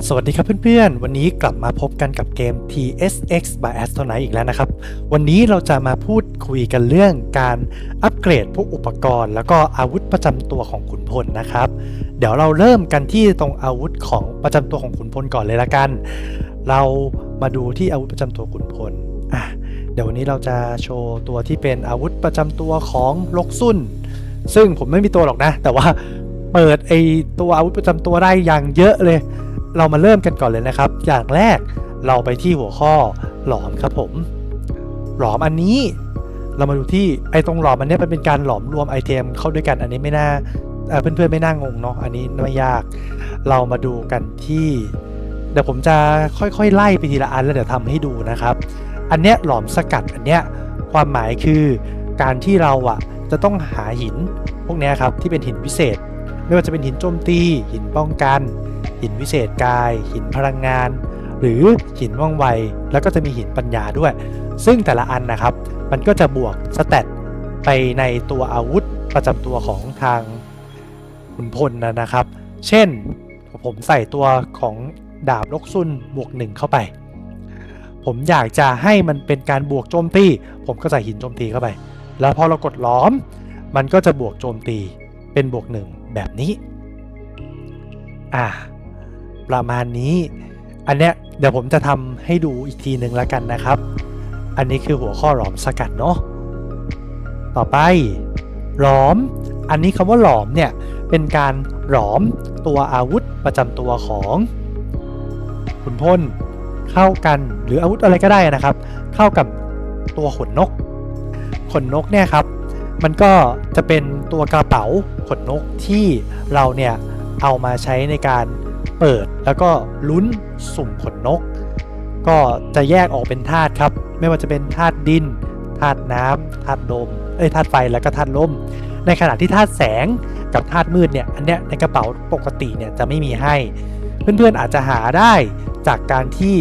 สวัสดีครับเพื่อนๆ วันนี้กลับมาพบกันกับเกม TSX by Astronaut อีกแล้วนะครับ วันนี้เราจะมาพูดคุยกันเรื่องการอัปเกรดพวกอุปกรณ์ แล้วก็อาวุธประจำตัวของขุนพลนะครับ เดี๋ยวเราเริ่มกันที่ตรงอาวุธของประจำตัวของขุนพลก่อนเลยละกัน เรามาดูที่อาวุธประจำตัวขุนพลอะเดี๋ยววันนี้เราจะโชว์ตัวที่เป็นอาวุธประจำตัวของลกซุ่น ซึ่งผมไม่มีตัวหรอกนะ แต่ว่าเปิดไอตัวอาวุธประจำตัวได้อย่างเยอะเลย เรามาเริ่มกันก่อนเลยนะครับ อย่างแรกเราไปที่หัวข้อหลอมครับผม หลอมอันนี้ เรามาดูที่ไอ้ตรงหลอมอันเนี้ยมันเป็นการหลอมรวมไอเทมเข้าด้วยกันอันนี้ไม่น่าเพื่อนๆไม่น่างงเนาะอันนี้ไม่ยาก เรามาดูกันที่ เดี๋ยวผมจะค่อยๆ ไล่ไปทีละอันแล้วเดี๋ยวทำให้ดูนะครับ อันเนี้ยหลอมสกัดอันเนี้ยความหมายคือการที่เราอะจะต้องหาหินพวกเนี้ยครับที่เป็นหินวิเศษ ไม่ว่าจะเป็นหินโจมตี หินป้องกัน หินวิเศษกาย หินพลังงาน หรือหินว่องไว แล้วก็จะมีหินปัญญาด้วย ซึ่งแต่ละอันนะครับ มันก็จะบวกสเตตไปในตัวอาวุธประจำตัวของทางขุนพลนะนะครับ เช่นผมใส่ตัวของดาบลกซุนบวกหนึ่งเข้าไป ผมอยากจะให้มันเป็นการบวกโจมตี ผมก็ใส่หินโจมตีเข้าไป แล้วพอเรากดล้อม มันก็จะบวกโจมตีเป็นบวกหนึ่ง แบบนี้ อ่า ประมาณนี้ อันเนี้ยเดี๋ยวผมจะทำให้ดูอีกทีหนึ่งแล้วกันนะครับ อันนี้คือหัวข้อหลอมสกัดเนาะต่อไปหลอม อันนี้คำว่าหลอมเนี่ยเป็นการหลอมตัวอาวุธประจำตัวของขุนพลเข้ากันหรืออาวุธอะไรก็ได้นะครับ เข้ากับตัวขนนก ขนนกเนี่ยครับ มันก็จะเป็นตัวกระเป๋าขนนกที่เราเนี่ยเอามาใช้ในการเปิดแล้วก็ลุ้นสุ่มขนนก ก็จะแยกออกเป็นธาตุครับ ไม่ว่าจะเป็นธาตุดินธาตุน้ำธาตุลมเอ้ยธาตุไฟแล้วก็ธาตุลม ในขณะที่ธาตุแสงกับธาตุมืดเนี่ยอันเนี้ยในกระเป๋าปกติเนี่ยจะไม่มีให้ เพื่อนๆอาจจะหาได้จากการที่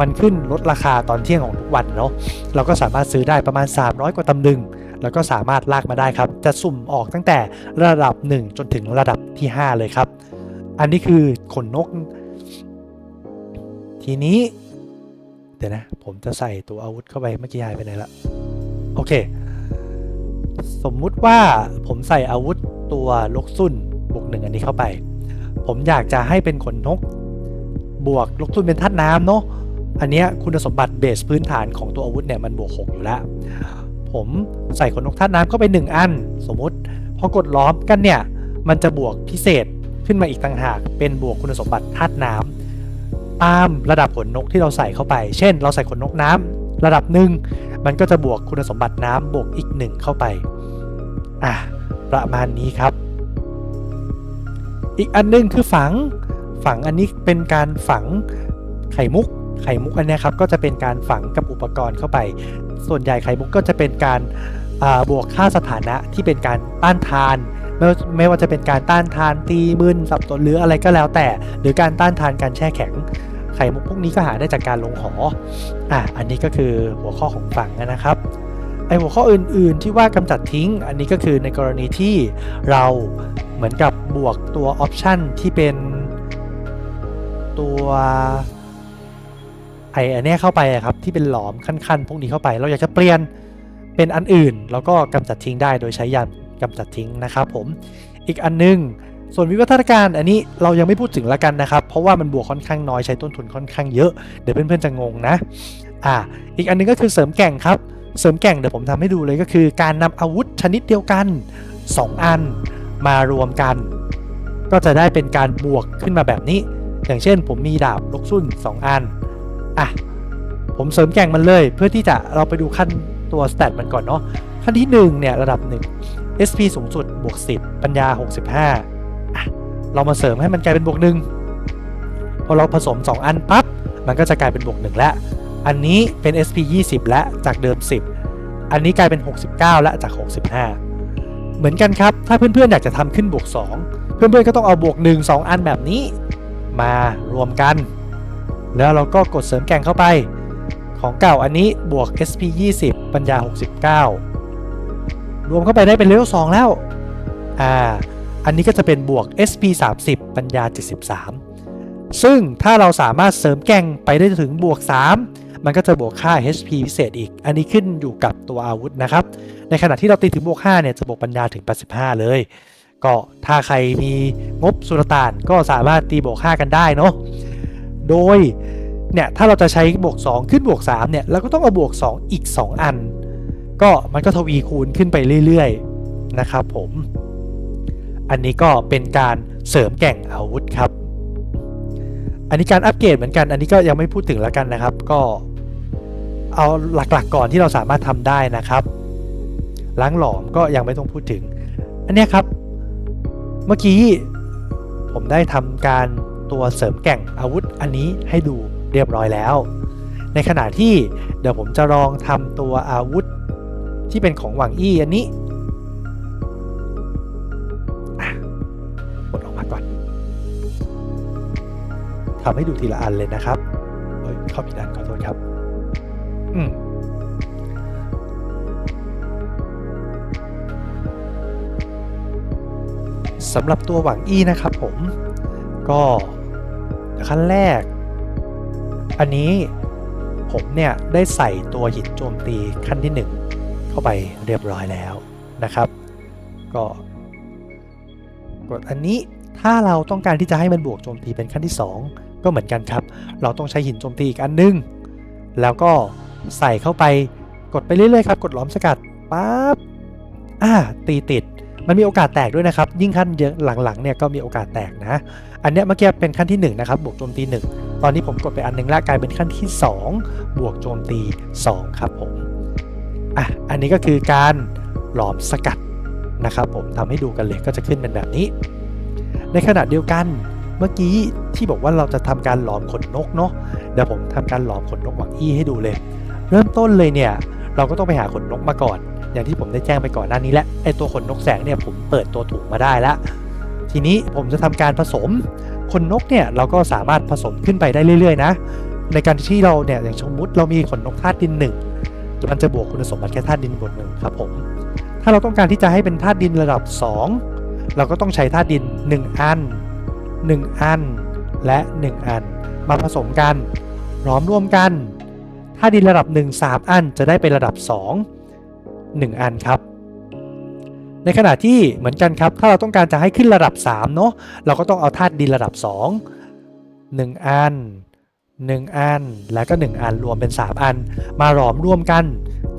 มันขึ้นลดราคาตอนเที่ยงของทุกวันเนาะเราก็สามารถซื้อได้ประมาณ 300 กว่าตำลึง แล้วก็สามารถลากมาได้ครับ จะสุ่มออกตั้งแต่ระดับ 1 จนถึงระดับที่ 5 เลยครับ อันนี้คือขนนก ทีนี้ เดี๋ยวนะ ผมจะใส่ตัวอาวุธเข้าไปเมื่อกี้หายไปไหนละโอเค สมมุติว่าผมใส่อาวุธตัวลกซุ่นบวกหนึ่งอันนี้เข้าไป ผมอยากจะให้เป็นขนนก บวกลกซุ่นเป็นธาตุน้ำเนาะอันนี้คุณสมบัติเบสพื้นฐานของตัวอาวุธเนี่ยมันบวก 6 อยู่แล้ว ผมใส่ขนนกธาตุน้ำเข้าไป 1 อัน สมมุติพอกดล้อมกันเนี่ย มันจะบวกพิเศษขึ้นมาอีกต่างหาก เป็นบวกคุณสมบัติธาตุน้ำตามระดับขนนกที่เราใส่เข้าไป เช่น เราใส่ขนนกน้ำระดับหนึ่งมันก็จะบวกคุณสมบัติน้ำบวกอีกหนึ่งเข้าไปอะประมาณนี้ครับ อีกอันหนึงคือฝังฝังอันนี้เป็นการฝังไข่มุกไข่มุกอันนี้ครับก็จะเป็นการฝังกับอุปกรณ์เข้าไป ส่วนใหญ่ไข่มุกก็จะเป็นการบวกค่าสถานะที่เป็นการต้านทานไม่ว่าไม่ว่าจะเป็นการต้านทานตีมึนสับสนหรืออะไรก็แล้วแต่ หรือการต้านทานการแช่แข็ง ไข่มุกพวกนี้ก็หาได้จากการลงหออะอันนี้ก็คือหัวข้อของฝั่งนะครับไอหัวข้ออื่น ๆ ที่ว่ากำจัดทิ้ง อันนี้ก็คือในกรณีที่เราเหมือนกับบวกตัวออปชันที่เป็นตัว ไออันเนี้ยเข้าไปอะครับที่เป็นหลอมขั้นๆ พวกนี้เข้าไป เราอยากจะเปลี่ยนเป็นอันอื่น แล้วก็กำจัดทิ้งได้โดยใช้ยานกำจัดทิ้งนะครับผมอีกอันนึงส่วนวิวัฒนาการอันนี้เรายังไม่พูดถึงละกันนะครับ เพราะว่ามันบวกค่อนข้างน้อยใช้ต้นทุนค่อนข้างเยอะเดี๋ยวเพื่อนๆจะงงนะอ่าอีกอันนึงก็คือเสริมแก่งครับ เสริมแก่งเดี๋ยวผมทำให้ดูเลยก็คือการนำอาวุธชนิดเดียวกัน 2 อันมารวมกัน ก็จะได้เป็นการบวกขึ้นมาแบบนี้ อย่างเช่น ผมมีดาบลกซุ่น 2 อัน อะผมเสริมแก่งมันเลยเพื่อที่จะเราไปดูขั้นตัวสเตตมันก่อนเนาะขั้นที่1เนี่ยระดับ 1 SP สูงสุดบวก 10 ปัญญา 65อะเรามาเสริมให้มันกลายเป็นบวกหนึ่งพอเราผสม 2 อันปั๊บมันก็จะกลายเป็นบวกหนึ่งแล้ว อันนี้เป็น SP 20 และจากเดิม 10 อันนี้กลายเป็น 69 และจาก 65 เหมือนกันครับ ถ้าเพื่อนๆอยากจะทำขึ้นบวก 2 เพื่อนๆก็ต้องเอาบวก 1 2 อันแบบนี้ มารวมกัน แล้วเราก็กดเสริมแก่งเข้าไป ของเก่าอันนี้บวก SP 20 ปัญญา 69 รวมเข้าไปได้เป็นเลเวล2แล้ว อ่า อันนี้ก็จะเป็นบวก SP 30 ปัญญา 73 ซึ่งถ้าเราสามารถเสริมแก่งไปได้ถึงบวก 3 มันก็จะบวกค่า HP พิเศษอีก อันนี้ขึ้นอยู่กับตัวอาวุธนะครับ ในขณะที่เราตีถึงบวก 5 เนี่ยจะบวกปัญญาถึง 85 เลย ก็ถ้าใครมีงบสุลต่านก็สามารถตีบวก 5 กันได้เนาะ โดยเนี่ยถ้าเราจะใช้บวก 2 ขึ้นบวก3เนี่ยเราก็ต้องเอาบวก 2 อีก 2 อัน ก็มันก็ทวีคูณขึ้นไปเรื่อยๆนะครับผมอันนี้ก็เป็นการเสริมแก่งอาวุธครับ อันนี้การอัปเกรดเหมือนกัน อันนี้ก็ยังไม่พูดถึงแล้วกันนะครับ ก็เอาหลักๆก่อนที่เราสามารถทำได้นะครับล้างหลอมก็ยังไม่ต้องพูดถึง อันนี้ครับ เมื่อกี้ผมได้ทำการ ตัวเสริมแก่งอาวุธอันนี้ให้ดูเรียบร้อยแล้ว ในขณะที่เดี๋ยวผมจะลองทำตัวอาวุธที่เป็นของหวังอี้อันนี้กดออกมาก่อนทำให้ดูทีละอันเลยนะครับเฮ้ยเข้าผิดอันขอโทษครับ อืมสำหรับตัวหวังอี้นะครับผมก็ ขั้นแรก อันนี้ผมเนี่ยได้ใส่ตัวหินโจมตีขั้นที่ 1 เข้าไปเรียบร้อยแล้วนะครับ ก็กดอันนี้ถ้าเราต้องการที่จะให้มันบวกโจมตีเป็นขั้นที่ 2 ก็เหมือนกันครับ เราต้องใช้หินโจมตีอีกอันนึง แล้วก็ใส่เข้าไปกดไปเรื่อยๆครับ กดล้อมสกัดปั๊บอ่าตีติด มันมีโอกาสแตกด้วยนะครับ ยิ่งขั้นเยอะหลังๆเนี่ยก็มีโอกาสแตกนะ อันเนี้ยเมื่อกี้เป็นขั้นที่ 1 นะครับ บวกโจมตี 1 ตอนนี้ผมกดไปอันหนึงแล้วกลายเป็นขั้นที่ 2 บวกโจมตี 2 ครับผมอะอันนี้ก็คือการหลอมสกัดนะครับผมทำให้ดูกันเลยก็จะขึ้นเป็นแบบนี้ ในขณะเดียวกันเมื่อกี้ที่บอกว่าเราจะทำการหลอมขนนกเนาะเดี๋ยวผมทำการหลอมขนนกหวังอี้ให้ดูเลย เริ่มต้นเลยเนี่ย เราก็ต้องไปหาขนนกมาก่อน อย่างที่ผมได้แจ้งไปก่อนหน้านี้และไอตัวขนนกแสงเนี่ยผมเปิดตัวถุงมาได้แล้วทีนี้ผมจะทำการผสมขนนกเนี่ยเราก็สามารถผสมขึ้นไปได้เรื่อยๆนะ ในการที่เราเนี่ยอย่างสมมติเรามีขนนกธาตุดินหนึ่งมันจะบวกคุณสมบัติแค่ธาตุดินบวกหนึ่งครับผมถ้าเราต้องการที่จะให้เป็นธาตุดินระดับ 2 เราก็ต้องใช้ธาตุดิน 1 อัน 1 อัน และ 1 อัน มาผสมกันล้อมรวมกันธาตุดินระดับ 1 3 อันจะได้เป็นระดับ 2 1 อันครับ ในขณะที่เหมือนกันครับ ถ้าเราต้องการจะให้ขึ้นระดับ3เนาะเราก็ต้องเอาธาตุดินระดับ 2 1 อัน 1 อัน แล้วก็ 1 อันรวมเป็น 3 อัน มาหลอมรวมกัน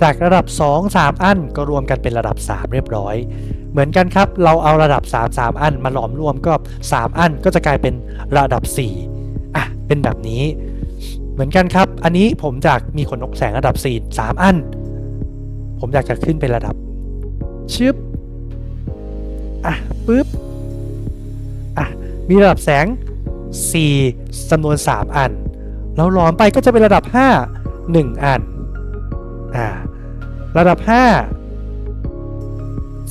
จากระดับ 2 3 อัน ก็รวมกันเป็นระดับ 3 เรียบร้อย เหมือนกันครับ เราเอาระดับ 3 3 อัน มาหลอมรวมก็ 3 อันก็จะกลายเป็นระดับ 4 อะ เป็นแบบนี้ เหมือนกันครับ อันนี้ผมจากมีขนนกแสงระดับ 4 3 อัน ผมอยากจะขึ้นเป็นระดับ ชึบ อะปึ๊บ อะ มีระดับแสง 4จำนวน 3 อันเราหลอมไปก็จะเป็นระดับ 5 1 อัน อ่า ระดับ 5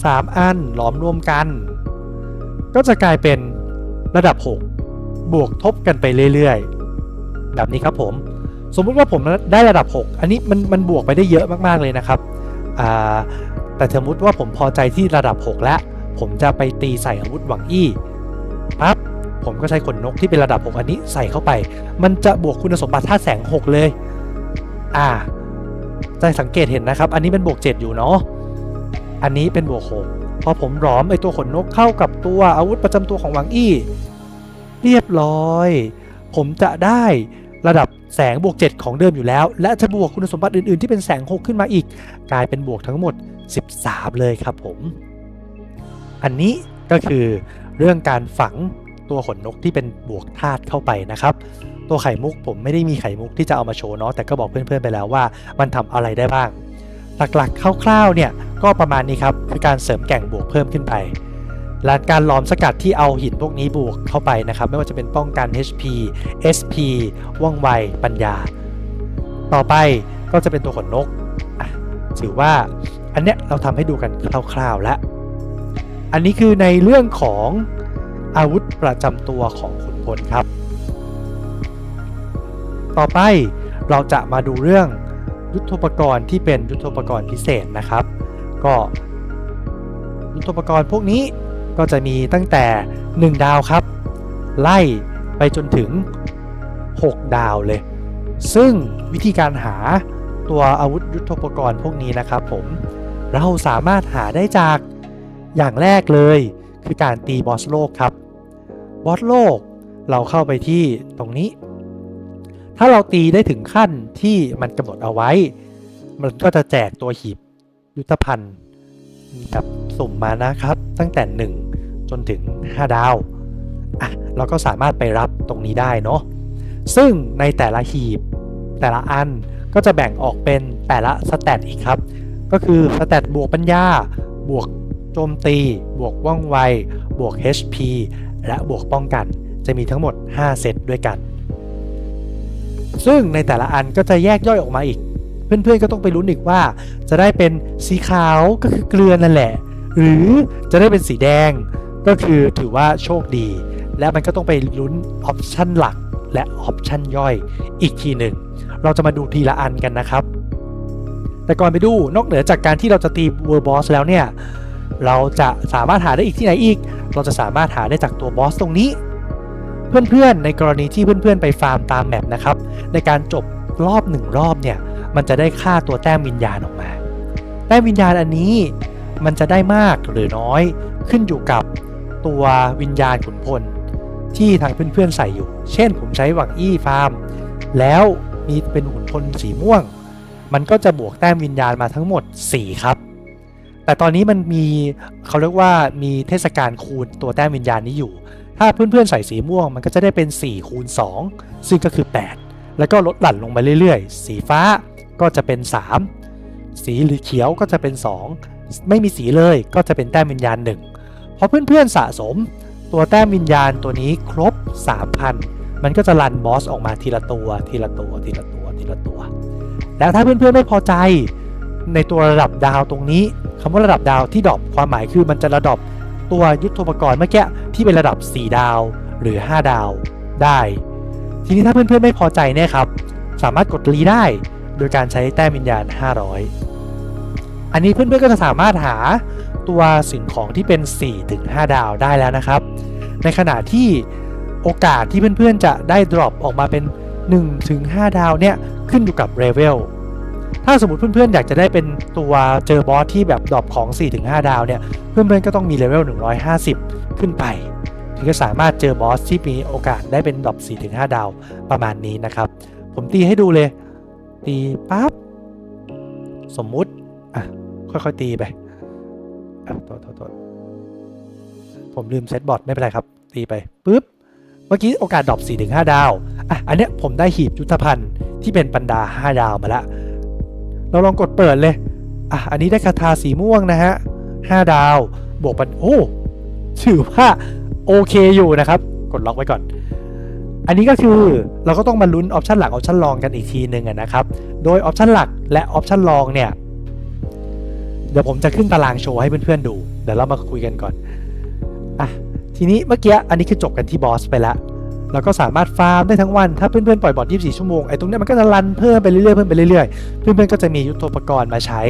3 อันหลอมรวมกัน ก็จะกลายเป็นระดับ 6 บวกทบกันไปเรื่อยๆ แบบนี้ครับผม สมมุติว่าผมได้ระดับ 6 อันนี้มันมันบวกไปได้เยอะมากๆเลยนะครับ แต่สมมติว่าผมพอใจที่ระดับ 6 แล้ว ผมจะไปตีใส่อาวุธหวังอี้ปั๊บผมก็ใช้ขนนกที่เป็นระดับ 6 อันนี้ใส่เข้าไป มันจะบวกคุณสมบัติธาตุแสง 6 เลย อ่าจะสังเกตเห็นนะครับ อันนี้เป็นบวก 7 อยู่เนาะอันนี้เป็นบวก6พอผมหลอมไอตัวขนนกเข้ากับตัวอาวุธประจำตัวของหวังอี้ เรียบร้อย ผมจะได้ ระดับแสงบวก 7 ของเดิมอยู่แล้ว และจะบวกคุณสมบัติอื่น ๆ ที่เป็นแสง 6 ขึ้นมาอีก กลายเป็นบวกทั้งหมด 13 เลยครับผม อันนี้ก็คือเรื่องการฝังตัวขนนกที่เป็นบวกธาตุเข้าไปนะครับ ตัวไข่มุกผมไม่ได้มีไข่มุกที่จะเอามาโชว์เนาะแต่ก็บอกเพื่อน ๆ ไปแล้วว่ามันทำอะไรได้บ้าง หลักๆคร่าวๆเนี่ยก็ประมาณนี้ครับคือการเสริมแก่งบวกเพิ่มขึ้นไป และการล้อมสกัดที่เอาหินพวกนี้บวกเข้าไปนะครับ ไม่ว่าจะเป็นป้องกัน HP SP ว่องไวปัญญา ต่อไปก็จะเป็นตัวขนนกถือว่าอันเนี้ยเราทำให้ดูกันคร่าวๆแล้วอันนี้คือในเรื่องของอาวุธประจำตัวของขุนพลครับ ต่อไปเราจะมาดูเรื่องยุทธปกรณ์ที่เป็นยุทธปกรณ์พิเศษนะครับ ก็ยุทธปกรณ์พวกนี้ ก็จะมีตั้งแต่ 1 ดาวครับ ไล่ไปจนถึง 6 ดาวเลย ซึ่งวิธีการหาตัวอาวุธยุทโธปกรณ์พวกนี้นะครับผมเราสามารถหาได้จากอย่างแรกเลย คือการตีบอสโลกครับบอสโลกเราเข้าไปที่ตรงนี้ ถ้าเราตีได้ถึงขั้นที่มันกำหนดเอาไว้ มันก็จะแจกตัวหีบยุทธภัณฑ์แบบสุ่มมานะครับ ตั้งแต่ 1 จนถึง 5 ดาวอะเราก็สามารถไปรับตรงนี้ได้เนาะซึ่งในแต่ละหีบแต่ละอันก็จะแบ่งออกเป็นแต่ละสเตตอีกครับ ก็คือสเตตบวกปัญญา บวกโจมตี บวกว่องไว บวก HP และบวกป้องกัน จะมีทั้งหมด 5 เซตด้วยกัน ซึ่งในแต่ละอันก็จะแยกย่อยออกมาอีก เพื่อนๆก็ต้องไปลุ้นอีกว่า จะได้เป็นสีขาวก็คือเกลือนั่นแหละ หรือจะได้เป็นสีแดง ก็คือถือว่าโชคดี และมันก็ต้องไปลุ้นออปชันหลักและออปชันย่อยอีกทีหนึ่ง เราจะมาดูทีละอันกันนะครับ แต่ก่อนไปดูนอกเหนือจากการที่เราจะตีเวอร์บอสแล้วเนี่ย เราจะสามารถหาได้อีกที่ไหนอีก เราจะสามารถหาได้จากตัวบอสตรงนี้ เพื่อนๆ ในกรณีที่เพื่อนๆ ไปฟาร์มตามแมปนะครับ ในการจบรอบหนึ่งรอบเนี่ย มันจะได้ค่าตัวแต้มวิญญาณออกมา แต้มวิญญาณอันนี้มันจะได้มากหรือน้อยขึ้นอยู่กับ ตัววิญญาณขุนพล ที่ทางเพื่อนๆใส่อยู่ เช่นผมใช้หวังอี้ฟาร์ม แล้วมีเป็นขุนพลสีม่วง มันก็จะบวกแต้มวิญญาณมาทั้งหมด 4 ครับ แต่ตอนนี้มันมีเขาเรียกว่ามีเทศกาลคูณตัวแต้มวิญญาณนี้อยู่ ถ้าเพื่อนๆใส่สีม่วง มันก็จะได้เป็น4คูณ2ซึ่งก็คือ 8 แล้วก็ลดหลั่นลงมาเรื่อยๆ สีฟ้าก็จะเป็น 3 สีหรือเขียวก็จะเป็น 2 ไม่มีสีเลยก็จะเป็นแต้มวิญญาณ1 พอเพื่อนๆสะสม ตัวแต้มวิญญาณตัวนี้ครบ 3,000 มันก็จะรันบอสออกมาทีละตัวทีละตัวทีละตัวทีละตัว แล้วถ้าเพื่อนๆไม่พอใจ ในตัวระดับดาวตรงนี้คำว่าระดับดาวที่ดรอปความหมายคือมันจะระดับตัวยุทธปกรณ์เมื่อกี้ที่เป็นระดับ 4 ดาวหรือ 5 ดาวได้ ทีนี้ถ้าเพื่อนๆไม่พอใจเนี่ยครับ สามารถกดรีได้โดยการใช้แต้มวิญญาณ 500 อันนี้เพื่อนๆก็จะสามารถหา ตัวสิ่งของที่เป็น 4-5 ดาวได้แล้วนะครับ ในขณะที่โอกาสที่เพื่อนๆจะได้ดรอปออกมาเป็น 1-5 ดาวเนี่ยขึ้นอยู่กับเลเวลถ้าสมมติเพื่อนๆอยากจะได้เป็นตัวเจอบอสที่แบบดรอปของ 4-5 ดาวเนี่ยเพื่อนๆก็ต้องมีเลเวล 150 ขึ้นไป ถึงจะสามารถเจอบอสที่มีโอกาสได้เป็นดรอป 4-5 ดาวประมาณนี้นะครับ ผมตีให้ดูเลย ตีปั๊บสมมุติอะค่อยๆตีไป อะโทษโทษโทษผมลืมเซตบอร์ดไม่เป็นไรครับ ตีไปปุ๊บ เมื่อกี้โอกาสดรอป4-5ดาว อะ อันเนี้ยผมได้หีบยุทธภัณฑ์ที่เป็นปันดา 5 ดาวมาล้วเราลองกดเปิดเลย อะ อันนี้ได้คาถาสีม่วงนะฮะ 5 ดาว บวกปัน โอ้ถือว่าโอเคอยู่นะครับ กดล็อกไว้ก่อน อันนี้ก็คือเราก็ต้องมาลุ้นออปชันหลักออปชันรองกันอีกทีหนึ่งนะครับ โดยออปชันหลักและออปชันรองเนี่ย เดี๋ยวผมจะขึ้นตารางโชว์ให้เพื่อนๆดู เดี๋ยวเรามาคุยกันก่อน อะ ทีนี้เมื่อกี้อันนี้คือจบกันที่บอสไปแล้วเราก็สามารถฟาร์มได้ทั้งวัน ถ้าเพื่อนๆปล่อยบอท24 ชั่วโมง ไอ้ตรงเนี้ยมันก็จะรันเพิ่มไปเรื่อยๆเพิ่มไปเรื่อยๆ เพื่อนๆก็จะมียุทโธปกรณ์มาใช้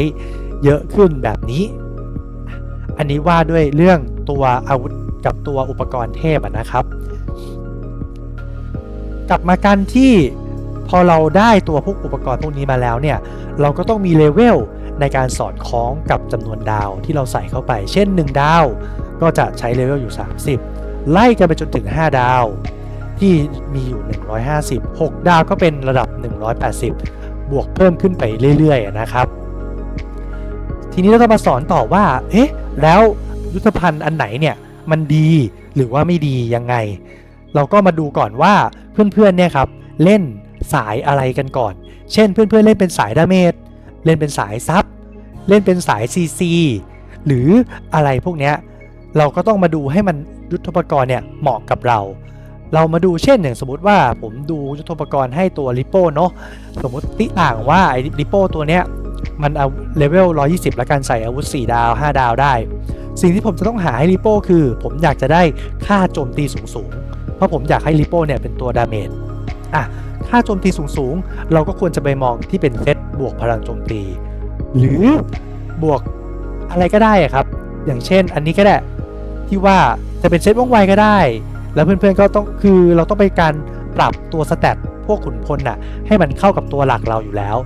เยอะขึ้นแบบนี้ อันนี้ว่าด้วยเรื่องตัวอาวุธกับตัวอุปกรณ์เทพนะครับ กลับมากันที่พอเราได้ตัวพวกอุปกรณ์พวกนี้มาแล้วเนี่ย เราก็ต้องมีเลเวล ในการสอดคล้องกับจำนวนดาวที่เราใส่เข้าไป เช่น 1 ดาว ก็จะใช้เลเวลอยู่ 30 ไล่กันไปจนถึง 5 ดาว ที่มีอยู่ 150 6 ดาวก็เป็นระดับ 180 บวกเพิ่มขึ้นไปเรื่อยๆนะครับ ทีนี้เราจะมาสอนต่อว่า เอ๊ะ แล้วยุทธภัณฑ์อันไหนเนี่ยมันดีหรือว่าไม่ดียังไง เราก็มาดูก่อนว่าเพื่อนๆเนี่ยครับเล่นสายอะไรกันก่อน เช่นเพื่อนๆเล่นเป็นสายดาเมจ เล่นเป็นสายซับเล่นเป็นสาย CC หรืออะไรพวกเนี้ยเราก็ต้องมาดูให้มันยุทธปกรณ์เนี่ยเหมาะกับเรา เรามาดูเช่นอย่างสมมติว่าผมดูยุทธปกรณ์ให้ตัวริโป้เนาะสมมติติต่างว่าไอ้ริโป้ตัวเนี้ยมันเอาเลเวล 120 แล้วกันใส่อาวุธ 4 ดาว 5 ดาวได้ สิ่งที่ผมจะต้องหาให้ริโป้คือ ผมอยากจะได้ค่าโจมตีสูงๆ เพราะผมอยากให้ริโป้เนี่ยเป็นตัวดาเมจอะ ค่าโจมตีสูงๆ เราก็ควรจะไปมองที่เป็นเซตบวกพลังโจมตี หรือบวกอะไรก็ได้อะครับ อย่างเช่นอันนี้ก็ได้ที่ว่าจะเป็นเซตว่องไวก็ได้ แล้วเพื่อนๆก็ต้องคือเราต้องไปการปรับตัวสแตทพวกขุนพลน่ะให้มันเข้ากับตัวหลักเราอยู่แล้ว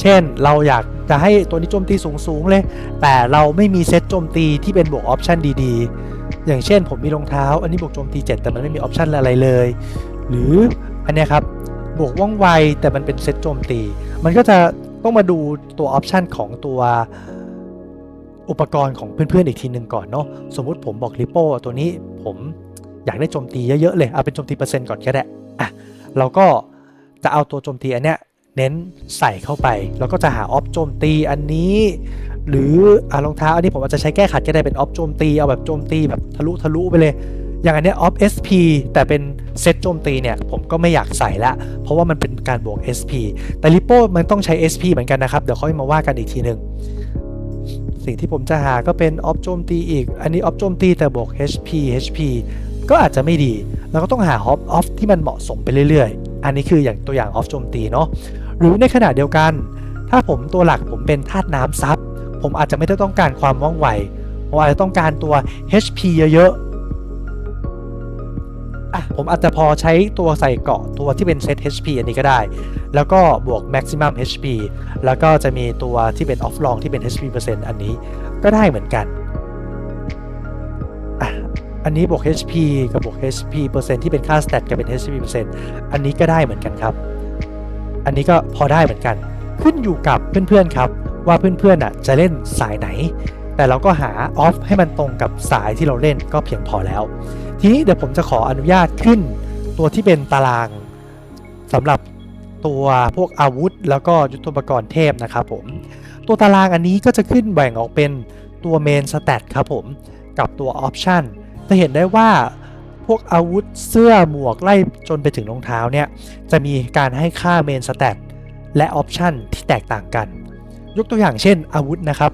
เช่นเราอยากจะให้ตัวนี้โจมตีสูงๆเลย แต่เราไม่มีเซตโจมตีที่เป็นบวกออปชันดีๆ อย่างเช่นผมมีรองเท้า อันนี้บวกโจมตี 7 แต่มันไม่มีออปชันอะไรเลย หรืออันนี้ครับบวกว่องไวแต่มันเป็นเซตโจมตี มันก็จะต้องมาดูตัวออปชันของตัวอุปกรณ์ของเพื่อนๆอีกทีหนึ่งก่อนเนาะสมมุติผมบอกริโป้ตัวนี้ผมอยากได้โจมตีเยอะๆเลยเอาเป็นโจมตีเปอร์เซ็นต์ก่อนก็ได้อะเราก็จะเอาตัวโจมตีอันเนี้ยเน้นใส่เข้าไป แล้วก็จะหาออฟโจมตีอันนี้ หรืออรองเท้าอันนี้ผมอาจจะใช้แก้ขัดก็ได้เป็นออฟโจมตีเอาแบบโจมตีแบบทะลุทะลุไปเลย อย่างอันเนี้ยออฟ SP แต่เป็นเซตโจมตีเนี่ยผมก็ไม่อยากใส่ละ เพราะว่ามันเป็นการบวก SP แต่ลิโป้มันต้องใช้ SP เหมือนกันนะครับ เดี๋ยวค่อยมาว่ากันอีกทีหนึ่งสิ่งที่ผมจะหาก็เป็นออฟโจมตีอีก อันนี้ออฟโจมตีแต่บวก HP HP ก็อาจจะไม่ดี เราก็ต้องหาออฟออฟที่มันเหมาะสมไปเรื่อยๆ อันนี้คืออย่างตัวอย่างออฟโจมตีเนาะหรือในขณะเดียวกัน ถ้าผมตัวหลักผมเป็นธาตุน้ำซับผมอาจจะไม่ได้ต้องการความว่องไวผมอาจจะต้องการตัว HP เยอะๆ อะผมอาจจะพอใช้ตัวใส่เกาะตัวที่เป็นเซต HP อันนี้ก็ได้ แล้วก็บวก maximum HP แล้วก็จะมีตัวที่เป็น off long ที่เป็น HP เปอร์เซ็นต์อันนี้ก็ได้เหมือนกันอะอันนี้บวก HP กับบวก HP เปอร์เซ็นต์ที่เป็นค่า stat กับเป็น HP เปอร์เซ็นต์อันนี้ก็ได้เหมือนกันครับ อันนี้ก็พอได้เหมือนกัน ขึ้นอยู่กับเพื่อนๆครับ ว่าเพื่อนๆอะจะเล่นสายไหน แต่เราก็หาออฟให้มันตรงกับสายที่เราเล่นก็เพียงพอแล้ว ทีนี้เดี๋ยวผมจะขออนุญาตขึ้นตัวที่เป็นตารางสำหรับตัวพวกอาวุธ แล้วก็ยุทโธปกรณ์เทพนะครับผม ตัวตารางอันนี้ก็จะขึ้นแบ่งออกเป็นตัวเมนสเตตครับผม กับตัวออปชันจะเห็นได้ว่าพวกอาวุธเสื้อหมวกไล่จนไปถึงรองเท้าเนี่ย จะมีการให้ค่าเมนสเตตและออปชันที่แตกต่างกัน ยกตัวอย่างเช่นอาวุธนะครับ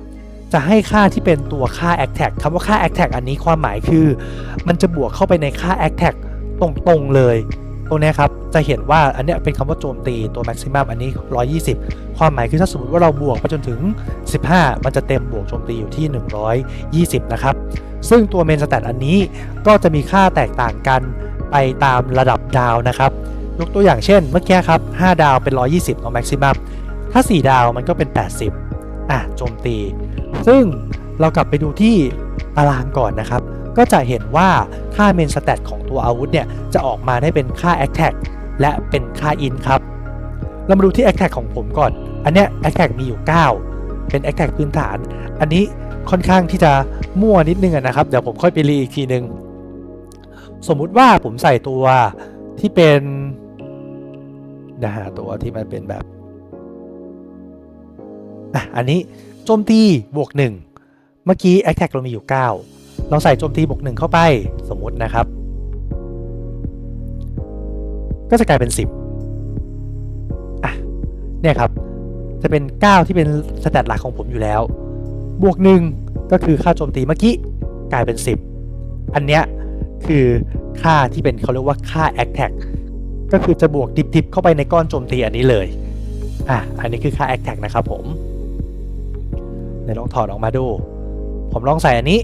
จะให้ค่าที่เป็นตัวค่า a c t a g คำว่าค่า a c t a g อันนี้ความหมายคือ มันจะบวกเข้าไปในค่า a c t a g ตรงๆเลย ตรงนี้ครับ จะเห็นว่าอันนี้เป็นคำว่าโจมตีตัว maximum อันนี้ 120 ความหมายคือถ้าสมมติว่าเราบวกไปจนถึง 15 มันจะเต็มบวกโจมตีอยู่ที่ 120 นะครับ ซึ่งตัว main stat อันนี้ก็จะมีค่าแตกต่างกันไปตามระดับดาวนะครับยกตัวอย่างเช่นเมื่อกี้ครับ 5 ดาวเป็น 120เนาะ maximum ถ้า 4 ดาวมันก็เป็น 80 อะโจมตี ซึ่งเรากลับไปดูที่ตารางก่อนนะครับ ก็จะเห็นว่าค่า main stat ของตัวอาวุธเนี่ย จะออกมาได้เป็นค่า attack และเป็นค่า in ครับ เรามาดูที่ attack ของผมก่อน อันเนี้ย attack มีอยู่ 9 เป็น attack พื้นฐาน อันนี้ค่อนข้างที่จะมั่วนิดนึงนะครับ เดี๋ยวผมค่อยไปรีอีกทีนึง สมมุติว่าผมใส่ตัวที่เป็นนะฮะตัวที่มันเป็นแบบอะอันนี้ จมตีบวก1เมื่อกี้ attack เรามีอยู่ 9 เราใส่โจมตีบวก1เข้าไปสมมุตินะครับ ก็จะกลายเป็น 10อะเนี่ยครับ จะเป็น 9 ที่เป็นสแตทหลักของผมอยู่แล้ว บวก 1 ก็คือค่าโจมตีเมื่อกี้กลายเป็น 10 อันเนี้ยคือค่าที่เป็นเขาเรียกว่าค่า attack ก็คือจะบวกดิบๆเข้าไปในก้อนโจมตีอันนี้เลย อะ อันนี้คือค่า attack นะครับผม ดี๋ยวลองถอดออกมาดู ผมลองใส่อันนี้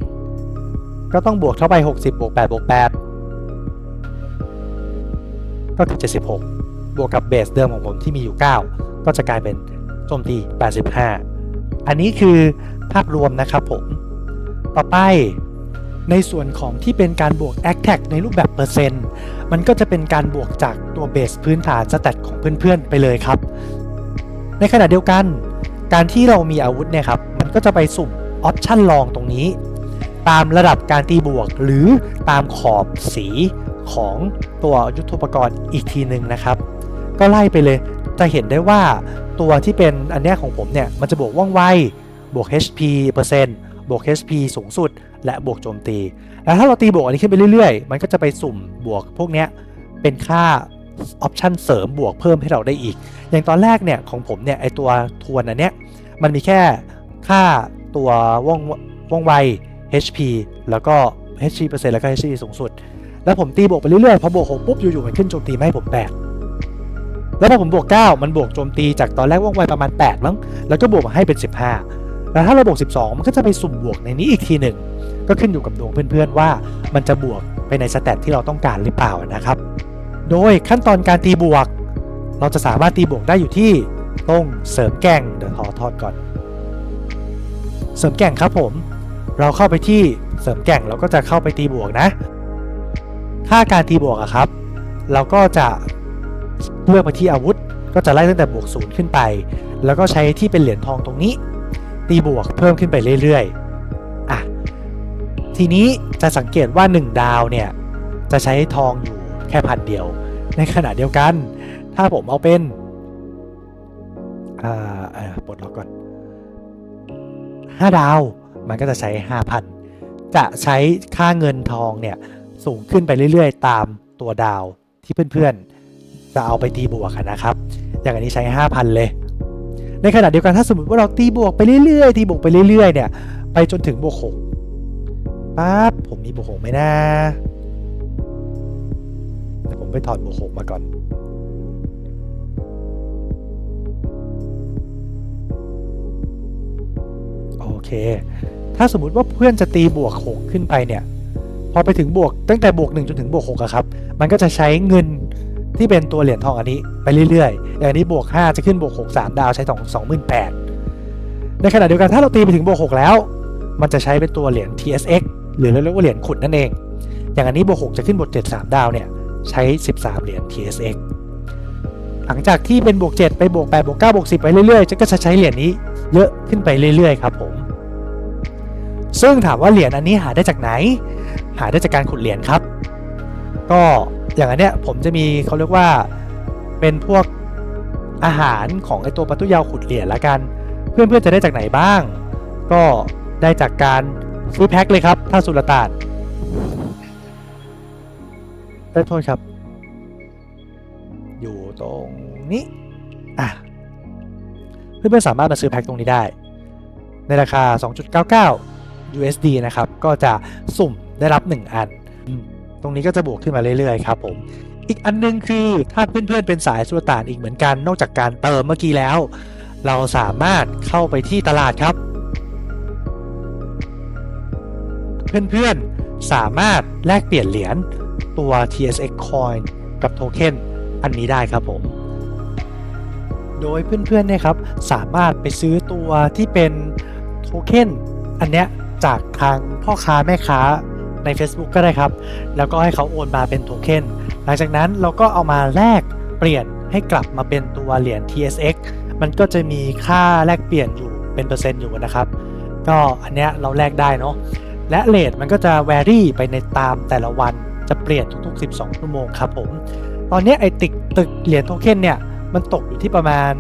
ก็ต้องบวกเข้าไป 60บวก8บวก8ก็คือ76 บวกกับเบสเดิมของผมที่มีอยู่ 9 ก็จะกลายเป็นโจมตี 85 อันนี้คือภาพรวมนะครับผม ต่อไปในส่วนของที่เป็นการบวก a c t a c ในรูปแบบเปอร์เซ็นต์ มันก็จะเป็นการบวกจากตัวเบสพื้นฐานสแตทของเพื่อนๆ ไปเลยครับ ในขณะเดียวกัน การที่เรามีอาวุธเนี่ยครับ ก็จะไปสุ่มออปชันลองตรงนี้ ตามระดับการตีบวก หรือตามขอบสีของตัวยุทโธปกรณ์อีกทีหนึ่งนะครับ ก็ไล่ไปเลยจะเห็นได้ว่าตัวที่เป็นอันเนี้ยของผมเนี่ย มันจะบวกว่องไว บวก HP เปอร์เซ็นต์บวก HP สูงสุด และบวกโจมตี แล้วถ้าเราตีบวกอันนี้ขึ้นไปเรื่อยๆ มันก็จะไปสุ่มบวกพวกเนี้ยเป็นค่าออปชันเสริมบวกเพิ่มให้เราได้อีก อย่างตอนแรกเนี่ยของผมเนี่ยไอตัวทวนอันเนี้ยมันมีแค่ ค่าตัวว่องว่องไว HP แล้วก็ HP เปอร์เซ็นต์แล้วก็ HP สูงสุด แล้วผมตีบวกไปเรื่อยๆ พอบวก6ปุ๊บอยู่ๆมันขึ้นโจมตีไม่ให้ผม8แล้วพอผมบวก 9 มันบวกโจมตีจากตอนแรกว่องไวประมาณ 8 มั้ง แล้วก็บวกมาให้เป็น 15 แล้วถ้าเราบวก 12 มันก็จะไปสุ่มบวกในนี้อีกทีหนึ่ง ก็ขึ้นอยู่กับดวงเพื่อนๆว่ามันจะบวกไปในสเตตที่เราต้องการหรือเปล่านะครับ โดยขั้นตอนการตีบวก เราจะสามารถตีบวกได้อยู่ที่ตรงเสริมแกงเดี๋ยวขอทอดก่อน เสริมแก่งครับผม เราเข้าไปที่เสริมแก่งเราก็จะเข้าไปตีบวกนะค่าการตีบวกอะครับ เราก็จะเลือกไปที่อาวุธ ก็จะไล่ตั้งแต่บวกศูนย์ขึ้นไป แล้วก็ใช้ที่เป็นเหรียญทองตรงนี้ ตีบวกเพิ่มขึ้นไปเรื่อยๆอะทีนี้จะสังเกตว่า 1 ดาวเนี่ยจะใช้ทองอยู่แค่พันเดียว ในขณะเดียวกัน ถ้าผมเอาเป็นอ่าปลดล็อกก่อน 5 ดาว มันก็จะใช้ 5,000 จะใช้ค่าเงินทองเนี่ยสูงขึ้นไปเรื่อยๆ ตามตัวดาวที่เพื่อนๆ จะเอาไปตีบวกนะครับ อย่างอันนี้ใช้ 5,000 เลย ในขณะเดียวกันถ้าสมมติว่าเราตีบวกไปเรื่อยๆ ตีบวกไปเรื่อยๆ เนี่ย ไปจนถึงบวก6ปั๊บผมมีบวก6ไหมนะแต่ผมไปถอดบวก6มาก่อน อเค ถ้าสมมุติว่าเพื่อนจะตีบวก 6 ขึ้นไปเนี่ย พอไปถึงบวกตั้งแต่บวก 1 จนถึงบวก6อะครับ มันก็จะใช้เงินที่เป็นตัวเหรียญทองอันนี้ไปเรื่อยๆ อย่างนี้บวก 5 จะขึ้นบวก 6 3 ดาวใช้2 28,000 ในขณะเดียวกันถ้าเราตีไปถึงบวก 6 แล้ว มันจะใช้เป็นตัวเหรียญ TSX หรือเราเรียกว่าเหรียญขุดนั่นเอง อย่างอันนี้บวก 6 จะขึ้นบวก 7 3 ดาวเนี่ยใช้ 13 เหรียญ TSX หลังจากที่เป็นบวก 7 ไปบวก 8 บวก 9 บวก 10 ไปเรื่อยๆ จะก็จะใช้เหรียญนี้เยอะขึ้นไปเรื่อยๆ ครับผม ซึ่งถามว่าเหรียญอันนี้หาได้จากไหน หาได้จากการขุดเหรียญครับ ก็อย่างอันเนี้ยผมจะมีเขาเรียกว่าเป็นพวกอาหารของไอตัวปลาตุยาวขุดเหรียญละกัน เพื่อนๆจะได้จากไหนบ้าง ก็ได้จากการซื้อแพ็คเลยครับ ถ้าสุลต่านได้โทษครับ อยู่ตรงนี้อะเพื่อนๆสามารถมาซื้อแพ็คตรงนี้ได้ ในราคา 2.99 USD นะครับ ก็จะสุ่มได้รับ 1 อัน ตรงนี้ก็จะบวกขึ้นมาเรื่อยๆ ครับผม อีกอันนึงคือถ้าเพื่อนๆเป็นสายสุลต่านอีกเหมือนกัน นอกจากการเติมเมื่อกี้แล้ว เราสามารถเข้าไปที่ตลาดครับ เพื่อนๆสามารถแลกเปลี่ยนเหรียญตัว TSX Coin กับโทเค็นอันนี้ได้ครับผมโดยเพื่อนๆเนี่ยครับสามารถไปซื้อตัวที่เป็นโทเค็นอันเนี้ย จากทางพ่อค้าแม่ค้าใน Facebook ก็ได้ครับ แล้วก็ให้เขาโอนมาเป็นโทเค็นหลังจากนั้นเราก็เอามาแลกเปลี่ยนให้กลับมาเป็นตัวเหรียญ TSX มันก็จะมีค่าแลกเปลี่ยนอยู่เป็นเปอร์เซ็นต์อยู่นะครับ ก็อันเนี้ยเราแลกได้เนาะและเลทมันก็จะแวรี่ไปในตามแต่ละวันจะเปลี่ยนทุก ๆ 12 ชั่วโมงครับผม ตอนนี้ไอติกตึกเหรียญโทเค็นเนี่ย มันตกอยู่ที่ประมาณ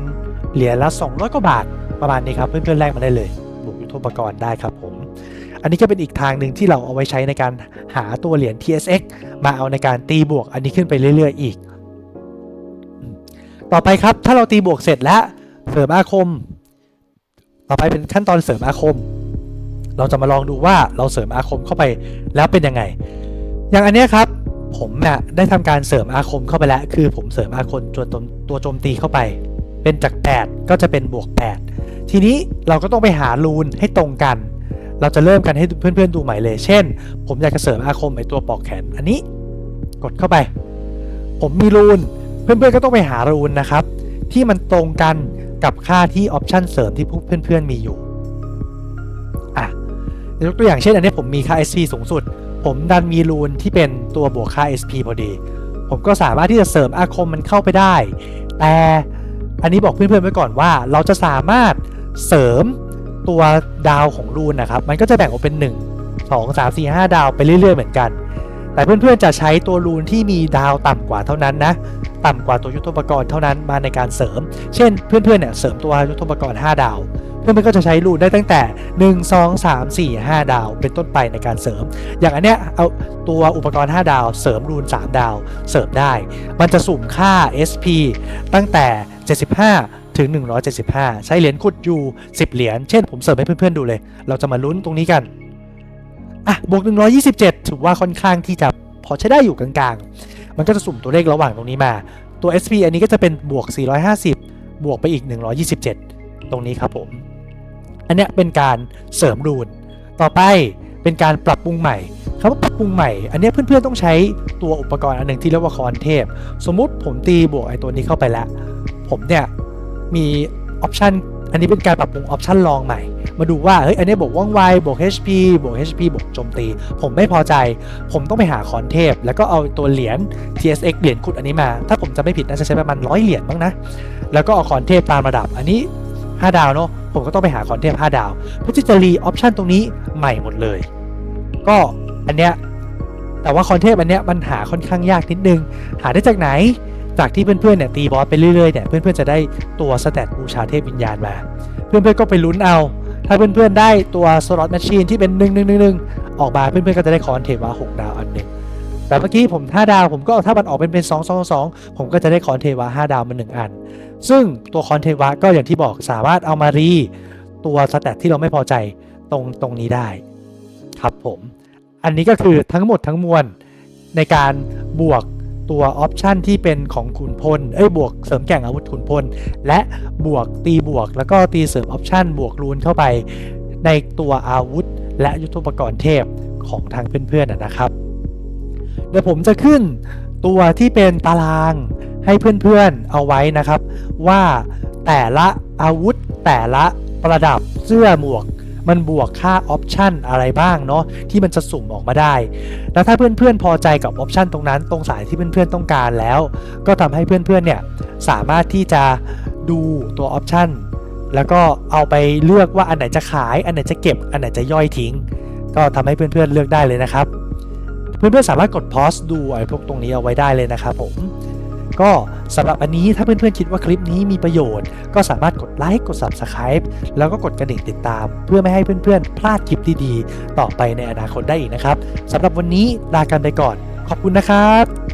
เหรียญละ 200 กว่าบาทประมาณนี้ครับ เพื่อนๆแลกมาได้เลยบวกยุทโธปกรณ์ได้ครับผม อันนี้ก็เป็นอีกทางหนึ่งที่เราเอาไว้ใช้ในการหาตัวเหรียญ TSX มาเอาในการตีบวกอันนี้ขึ้นไปเรื่อย ๆ อีก ต่อไปครับถ้าเราตีบวกเสร็จแล้วเสริมอาคม ต่อไปเป็นขั้นตอนเสริมอาคม เราจะมาลองดูว่าเราเสริมอาคมเข้าไปแล้วเป็นยังไง อย่างอันนี้ครับผมเนี่ยได้ทำการเสริมอาคมเข้าไปแล้ว คือผมเสริมอาคมตัวตัวตัวโจมตีเข้าไป เป็นจาก 8 ก็จะเป็นบวก 8 ทีนี้เราก็ต้องไปหารูนให้ตรงกัน เราจะเริ่มกันให้เพื่อนๆดูใหม่เลย เช่น ผมอยากจะเสริมอาคมไอตัวปอกแขนอันนี้ กดเข้าไป ผมมีรูน เพื่อนๆก็ต้องไปหารูนนะครับ ที่มันตรงกันกับค่าที่ออปชันเสริมที่พวกเพื่อนๆมีอยู่อะยกตัวอย่างเช่น อันนี้ผมมีค่า SP สูงสุด ผมดันมีรูนที่เป็นตัวบวกค่า SP พอดี ผมก็สามารถที่จะเสริมอาคมมันเข้าไปได้ แต่อันนี้บอกเพื่อนๆไว้ก่อนว่า เราจะสามารถเสริม ตัวดาวของรูนนะครับ มันก็จะแบ่งออกเป็น 1 2 3 4 5 ดาวไปเรื่อย ๆ เหมือนกัน แต่เพื่อนๆจะใช้ตัวรูนที่มีดาวต่ำกว่าเท่านั้นนะ ต่ำกว่าตัวยุทธปกรณ์เท่านั้นมาในการเสริม เช่น เพื่อนๆเนี่ยเสริมตัวยุทธปกรณ์ 5 ดาว เพื่อนๆก็จะใช้รูนได้ตั้งแต่ 1 2 3 4 5 ดาว เป็นต้นไปในการเสริม อย่างอันเนี้ยเอาตัวอุปกรณ์ 5 ดาว เสริมรูน 3 ดาว เสริมได้ มันจะสุ่มค่า SP ตั้งแต่ 75 ถึง 175 ใช้เหรียญขุดอยู่ 10 เหรียญ เช่นผมเสริมให้เพื่อนๆดูเลย เราจะมาลุ้นตรงนี้กัน อะ บวก 127 ถือว่าค่อนข้างที่จะพอใช้ได้อยู่กลางๆ มันก็จะสุ่มตัวเลขระหว่างตรงนี้มา ตัว SP อันนี้ก็จะเป็นบวก 450 บวกไปอีก 127 ตรงนี้ครับผม อันเนี้ยเป็นการเสริมรูน ต่อไปเป็นการปรับปรุงใหม่คำว่าปรับปรุงใหม่ อันเนี้ยเพื่อนๆต้องใช้ตัวอุปกรณ์อันหนึ่งที่เรียกว่าคอนเทพสมมุติผมตีบวกไอ้ตัวนี้เข้าไปแล้ว ผมเนี่ย มีออปชันอันนี้เป็นการปรับปรุงออปชันลองใหม่ มาดูว่าเฮ้ยอันนี้บวกว่องไวบวก HP บวก HP บวกโจมตี ผมไม่พอใจ ผมต้องไปหาคอนเทพ แล้วก็เอาตัวเหรียญ TSX เหรียญขุดอันนี้มา ถ้าผมจะไม่ผิดน่าจะใช้ประมาณร้อยเหรียญบ้างนะ แล้วก็เอาคอนเทพตามระดับอันนี้ 5 ดาวเนาะผมก็ต้องไปหาคอนเทพ 5 ดาวเพื่อที่จะรีออปชันตรงนี้ใหม่หมดเลย ก็อันเนี้ยแต่ว่าคอนเทพอันเนี้ยมันหาค่อนข้างยากนิดนึง หาได้จากไหน จากที่เพื่อนๆเนี่ยตีบอสไปเรื่อยๆเนี่ยเพื่อนๆจะได้ตัวสแตทบูชาเทพวิญญาณมา เพื่อนๆก็ไปลุ้นเอา ถ้าเพื่อนๆได้ตัวสล็อตแมชชีนที่เป็น1 1 1 1ออกมาเพื่อนๆก็จะได้คอนเทว่า6ดาวอันหนึ่งแต่เมื่อกี้ผม5ดาวผมก็ถ้ามันออกเป็นเป็น2 2 2ผมก็จะได้คอนเทวาดาวมา1อัน ซึ่งตัวคอนเทวะก็อย่างที่บอกสามารถเอามารีตัวสแตทที่เราไม่พอใจตรงตรงนี้ได้ ครับผม อันนี้ก็คือทั้งหมดทั้งมวลในการบวก ตัวออปชันที่เป็นของขุนพล เอ้ยบวกเสริมแก่งอาวุธขุนพล และบวกตีบวก แล้วก็ตีเสริมออปชันบวกรูนเข้าไป ในตัวอาวุธ และยุทโธปกรณ์เทพของทางเพื่อนๆนะครับ เดี๋ยวผมจะขึ้นตัวที่เป็นตารางให้เพื่อนๆเอาไว้นะครับ ว่าแต่ละอาวุธแต่ละประดับเสื้อหมวก มันบวกค่าออปชันอะไรบ้างเนาะที่มันจะสุ่มออกมาได้ แล้วถ้าเพื่อนๆพอใจกับออปชันตรงนั้น ตรงสายที่เพื่อนๆต้องการแล้ว ก็ทำให้เพื่อนๆเนี่ยสามารถที่จะดูตัวออปชันแล้วก็เอาไปเลือกว่าอันไหนจะขาย อันไหนจะเก็บ อันไหนจะย่อยทิ้ง ก็ทำให้เพื่อนๆเลือกได้เลยนะครับ เพื่อนๆสามารถกดพอสดูไอ้พวกตรงนี้เอาไว้ได้เลยนะครับผม ก็สำหรับอันนี้ถ้าเพื่อนๆคิดว่าคลิปนี้มีประโยชน์ ก็สามารถกดไลค์กด Subscribe แล้วก็กดกระดิ่งติดตาม เพื่อไม่ให้เพื่อนๆ พลาดคลิปดีๆ ต่อไปในอนาคตได้อีกนะครับสำหรับวันนี้ลากันไปก่อน ขอบคุณนะครับ